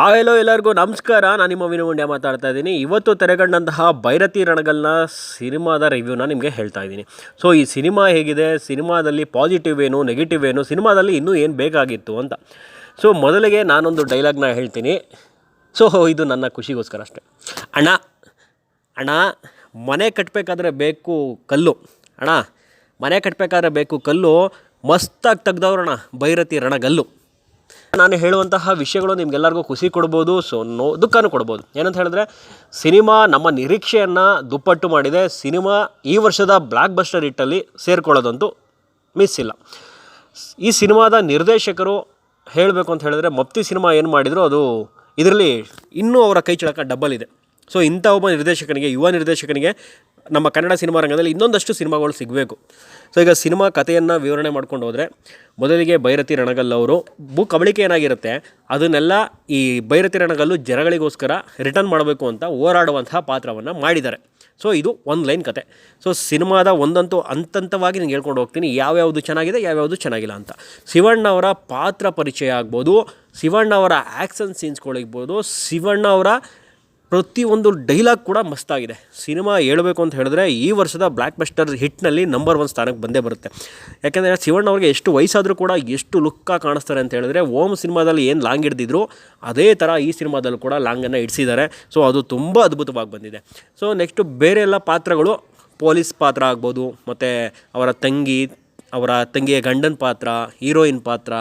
Hi hello ಎಲ್ಲರಿಗೂ ನಮಸ್ಕಾರ. ನಾನು ನಿಮ್ಮ ವಿನುಗುಂಡ್ಯ ಮಾತಾಡ್ತಾ ಇದ್ದೀನಿ. ಇವತ್ತು ತೆರೆಗಂಡಂತಹ ಭೈರತಿ ರಣಗಲ್ನ ಸಿನಿಮಾದ ರಿವ್ಯೂನ ನಿಮಗೆ ಹೇಳ್ತಾ ಇದ್ದೀನಿ. ಸೊ ಈ ಸಿನಿಮಾ ಹೇಗಿದೆ? ಸಿನಿಮಾದಲ್ಲಿ ಪಾಸಿಟಿವ್ ಏನು ನೆಗೆಟಿವ್ ಏನು? ಸಿನಿಮಾದಲ್ಲಿ ಇನ್ನೂ ಏನು ಬೇಕಾಗಿತ್ತು ಅಂತ. ಸೊ ಮೊದಲಿಗೆ ನಾನೊಂದು ಡೈಲಾಗ್ನ ಹೇಳ್ತೀನಿ. ಸೊ ಇದು ನನ್ನ ಖುಷಿಗೋಸ್ಕರ ಅಷ್ಟೆ. ಅಣ್ಣ ಅಣ್ಣ, ಮನೆ ಕಟ್ಟಬೇಕಾದ್ರೆ ಬೇಕು ಕಲ್ಲು. ಅಣ್ಣ, ಮನೆ ಕಟ್ಟಬೇಕಾದ್ರೆ ಬೇಕು ಕಲ್ಲು. ಮಸ್ತಾಗಿ ತೆಗ್ದವ್ರಣ್ಣ ಭೈರತಿ ರಣಗಲ್ಲು. ನಾನು ಹೇಳುವಂತಹ ವಿಷಯಗಳು ನಿಮ್ಗೆಲ್ಲರಿಗೂ ಖುಷಿ ಕೊಡ್ಬೋದು ಸೊ ನೋ ದುಃಖನೂ ಕೊಡ್ಬೋದು. ಏನಂತ ಹೇಳಿದ್ರೆ, ಸಿನಿಮಾ ನಮ್ಮ ನಿರೀಕ್ಷೆಯನ್ನು ದುಪ್ಪಟ್ಟು ಮಾಡಿದೆ. ಸಿನಿಮಾ ಈ ವರ್ಷದ ಬ್ಲಾಕ್ ಬಸ್ಟರ್ ಇಟ್ಟಲ್ಲಿ ಸೇರಿಕೊಳ್ಳೋದಂತೂ ಮಿಸ್ ಇಲ್ಲ. ಈ ಸಿನಿಮಾದ ನಿರ್ದೇಶಕರು ಹೇಳಬೇಕು ಅಂತ ಹೇಳಿದ್ರೆ, ಮಪ್ತಿ ಸಿನಿಮಾ ಏನು ಮಾಡಿದ್ರು, ಅದು ಇದರಲ್ಲಿ ಇನ್ನೂ ಅವರ ಕೈ ಚಳಕ ಡಬ್ಬಲ್ ಇದೆ. ಸೊ ಇಂಥ ಒಬ್ಬ ನಿರ್ದೇಶಕನಿಗೆ, ಯುವ ನಿರ್ದೇಶಕನಿಗೆ ನಮ್ಮ ಕನ್ನಡ ಸಿನಿಮಾ ರಂಗದಲ್ಲಿ ಇನ್ನೊಂದಷ್ಟು ಸಿನಿಮಾಗಳು ಸಿಗಬೇಕು. ಸೊ ಈಗ ಸಿನಿಮಾ ಕಥೆಯನ್ನು ವಿವರಣೆ ಮಾಡ್ಕೊಂಡು ಹೋದರೆ, ಮೊದಲಿಗೆ ಭೈರತಿ ರಣಗಲ್ ಅವರು, ಭೂ ಕಬಳಿಕೆ ಏನಾಗಿರುತ್ತೆ, ಅದನ್ನೆಲ್ಲ ಈ ಭೈರತಿ ರಣಗಲ್ಲು ಜನಗಳಿಗೋಸ್ಕರ ರಿಟರ್ನ್ ಮಾಡಬೇಕು ಅಂತ ಹೋರಾಡುವಂತಹ ಪಾತ್ರವನ್ನು ಮಾಡಿದ್ದಾರೆ. ಸೊ ಇದು ಒಂದು ಲೈನ್ ಕತೆ. ಸೊ ಸಿನಿಮಾದ ಒಂದಂತೂ ಅಂತಂತವಾಗಿ ನಾನು ಹೇಳ್ಕೊಂಡು ಹೋಗ್ತೀನಿ, ಯಾವ್ಯಾವುದು ಚೆನ್ನಾಗಿದೆ, ಯಾವ್ಯಾವುದು ಚೆನ್ನಾಗಿಲ್ಲ ಅಂತ. ಶಿವಣ್ಣ ಅವರ ಪಾತ್ರ ಪರಿಚಯ ಆಗ್ಬೋದು ಶಿವಣ್ಣ ಅವರ ಆ್ಯಕ್ಷನ್ ಸೀನ್ಸ್ಗಳಿಗ್ಬೋದು ಶಿವಣ್ಣ ಅವರ ಪ್ರತಿಯೊಂದು ಡೈಲಾಗ್ ಕೂಡ ಮಸ್ತಾಗಿದೆ ಸಿನಿಮಾ ಹೇಳಬೇಕು ಅಂತ ಹೇಳಿದ್ರೆ ಈ ವರ್ಷದ ಬ್ಲ್ಯಾಕ್ ಬಸ್ಟರ್ ಹಿಟ್ನಲ್ಲಿ ನಂಬರ್ ಒನ್ ಸ್ಥಾನಕ್ಕೆ ಬಂದೇ ಬರುತ್ತೆ. ಯಾಕೆಂದರೆ ಶಿವಣ್ಣ ಅವ್ರಿಗೆ ಎಷ್ಟು ವಯಸ್ಸಾದರೂ ಕೂಡ ಎಷ್ಟು ಲುಕ್ಕಾಗಿ ಕಾಣಿಸ್ತಾರೆ ಅಂತ ಹೇಳಿದ್ರೆ ಓಮ್ ಸಿನಿಮಾದಲ್ಲಿ ಏನು ಲಾಂಗ್ ಹಿಡ್ದಿದ್ರು ಅದೇ ಥರ ಈ ಸಿನಿಮಾದಲ್ಲೂ ಕೂಡ ಲಾಂಗನ್ನು ಇಡಿಸಿದ್ದಾರೆ. ಸೊ ಅದು ತುಂಬ ಅದ್ಭುತವಾಗಿ ಬಂದಿದೆ. ಸೊ ನೆಕ್ಸ್ಟು ಬೇರೆ ಎಲ್ಲ ಪಾತ್ರಗಳು ಪೊಲೀಸ್ ಪಾತ್ರ ಆಗ್ಬೋದು, ಮತ್ತು ಅವರ ತಂಗಿ, ಅವರ ತಂಗಿಯ ಗಂಡನ ಪಾತ್ರ, ಹೀರೋಯಿನ್ ಪಾತ್ರ,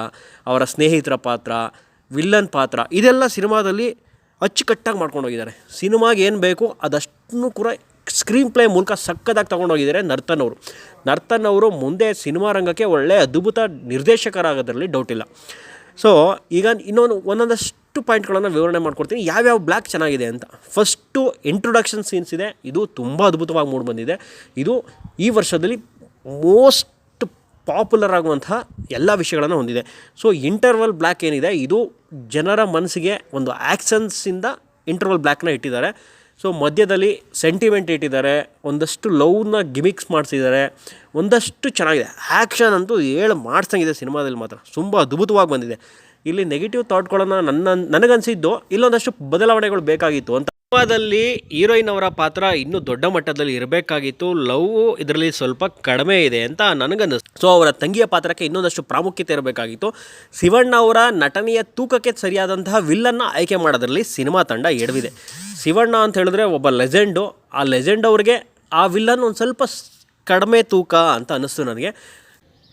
ಅವರ ಸ್ನೇಹಿತರ ಪಾತ್ರ, ವಿಲ್ಲನ್ ಪಾತ್ರ, ಇದೆಲ್ಲ ಸಿನಿಮಾದಲ್ಲಿ ಅಚ್ಚುಕಟ್ಟಾಗಿ ಮಾಡ್ಕೊಂಡು ಹೋಗಿದ್ದಾರೆ. ಸಿನಿಮಾಗೆ ಏನು ಬೇಕು ಅದಷ್ಟನ್ನು ಕೂಡ ಸ್ಕ್ರೀನ್ ಪ್ಲೇ ಮೂಲಕ ಸಕ್ಕದಾಗಿ ತೊಗೊಂಡೋಗಿದ್ದಾರೆ ನರ್ತನ್ ಅವರು. ನರ್ತನ್ ಅವರು ಮುಂದೆ ಸಿನಿಮಾ ರಂಗಕ್ಕೆ ಒಳ್ಳೆಯ ಅದ್ಭುತ ನಿರ್ದೇಶಕರಾಗೋದ್ರಲ್ಲಿ ಡೌಟ್ ಇಲ್ಲ. ಸೊ ಈಗ ಇನ್ನೊಂದು ಒಂದೊಂದಷ್ಟು ಪಾಯಿಂಟ್ಗಳನ್ನು ವಿವರಣೆ ಮಾಡ್ಕೊಡ್ತೀನಿ. ಯಾವ್ಯಾವ ಬ್ಲ್ಯಾಕ್ ಚೆನ್ನಾಗಿದೆ ಅಂತ. ಫಸ್ಟು ಇಂಟ್ರೊಡಕ್ಷನ್ ಸೀನ್ಸ್ ಇದೆ. ಇದು ತುಂಬ ಅದ್ಭುತವಾಗಿ ಮೂಡಿ ಬಂದಿದೆ. ಇದು ಈ ವರ್ಷದಲ್ಲಿ ಮೋಸ್ಟ್ ಪಾಪ್ಯುಲರ್ ಆಗುವಂತಹ ಎಲ್ಲ ವಿಷಯಗಳನ್ನು ಹೊಂದಿದೆ. ಸೊ ಇಂಟರ್ವಲ್ ಬ್ಲ್ಯಾಕ್ ಏನಿದೆ, ಇದು ಜನರ ಮನಸ್ಸಿಗೆ ಒಂದು ಆ್ಯಕ್ಷನ್ಸಿಂದ ಇಂಟರ್ವಲ್ ಬ್ಲ್ಯಾಕ್ನ ಇಟ್ಟಿದ್ದಾರೆ. ಸೊ ಮಧ್ಯದಲ್ಲಿ ಸೆಂಟಿಮೆಂಟ್ ಇಟ್ಟಿದ್ದಾರೆ, ಒಂದಷ್ಟು ಲವ್ನ ಗಿಮಿಕ್ಸ್ ಮಾಡಿಸಿದ್ದಾರೆ, ಒಂದಷ್ಟು ಚೆನ್ನಾಗಿದೆ. ಆ್ಯಕ್ಷನ್ ಅಂತೂ ಹೇಳು ಮಾಡ್ಸಂಗಿದೆ ಸಿನಿಮಾದಲ್ಲಿ ಮಾತ್ರ. ತುಂಬ ಅದ್ಭುತವಾಗಿ ಬಂದಿದೆ. ಇಲ್ಲಿ ನೆಗೆಟಿವ್ ಥಾಟ್ಗಳನ್ನು ನನ್ನ, ನನಗನ್ಸಿದ್ದು, ಇಲ್ಲೊಂದಷ್ಟು ಬದಲಾವಣೆಗಳು ಬೇಕಾಗಿತ್ತು ಅಂತ ಸಿನಿಮಾದಲ್ಲಿ ಹೀರೋಯಿನ್ ಅವರ ಪಾತ್ರ ಇನ್ನೂ ದೊಡ್ಡ ಮಟ್ಟದಲ್ಲಿ ಇರಬೇಕಾಗಿತ್ತು. ಲವ್ ಇದರಲ್ಲಿ ಸ್ವಲ್ಪ ಕಡಿಮೆ ಇದೆ ಅಂತ ನನಗನ್ನಿಸ್ತು. ಸೊ ಅವರ ತಂಗಿಯ ಪಾತ್ರಕ್ಕೆ ಇನ್ನೊಂದಷ್ಟು ಪ್ರಾಮುಖ್ಯತೆ ಇರಬೇಕಾಗಿತ್ತು. ಶಿವಣ್ಣ ಅವರ ನಟನೆಯ ತೂಕಕ್ಕೆ ಸರಿಯಾದಂತಹ ವಿಲ್ಲನ್ನು ಆಯ್ಕೆ ಮಾಡೋದ್ರಲ್ಲಿ ಸಿನಿಮಾ ತಂಡ ಎಡವಿದೆ. ಶಿವಣ್ಣ ಅಂತ ಹೇಳಿದ್ರೆ ಒಬ್ಬ ಲೆಜೆಂಡು. ಆ ಲೆಜೆಂಡ್ ಅವ್ರಿಗೆ ಆ ವಿಲ್ಲನ್ ಒಂದು ಸ್ವಲ್ಪ ಕಡಿಮೆ ತೂಕ ಅಂತ ಅನ್ನಿಸ್ತು ನನಗೆ.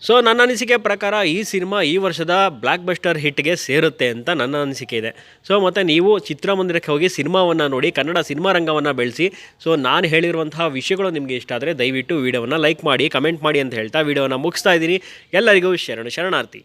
ಸೊ ನನ್ನ ಅನಿಸಿಕೆ ಪ್ರಕಾರ ಈ ಸಿನಿಮಾ ಈ ವರ್ಷದ ಬ್ಲ್ಯಾಕ್ ಬಸ್ಟರ್ ಹಿಟ್ಗೆ ಸೇರುತ್ತೆ ಅಂತ ನನ್ನ ಅನಿಸಿಕೆ ಇದೆ. ಸೊ ಮತ್ತು ನೀವು ಚಿತ್ರಮಂದಿರಕ್ಕೆ ಹೋಗಿ ಸಿನಿಮಾವನ್ನು ನೋಡಿ, ಕನ್ನಡ ಸಿನಿಮಾ ರಂಗವನ್ನು ಬೆಳೆಸಿ, ಸೊ ನಾನು ಹೇಳಿರುವಂತಹ ವಿಷಯಗಳು ನಿಮಗೆ ಇಷ್ಟ ಆದರೆ ದಯವಿಟ್ಟು ವಿಡಿಯೋವನ್ನು ಲೈಕ್ ಮಾಡಿ, ಕಮೆಂಟ್ ಮಾಡಿ ಅಂತ ಹೇಳ್ತಾ ವಿಡಿಯೋನ ಮುಗಿಸ್ತಾ ಇದ್ದೀನಿ. ಎಲ್ಲರಿಗೂ ಶರಣು ಶರಣಾರ್ಥಿ.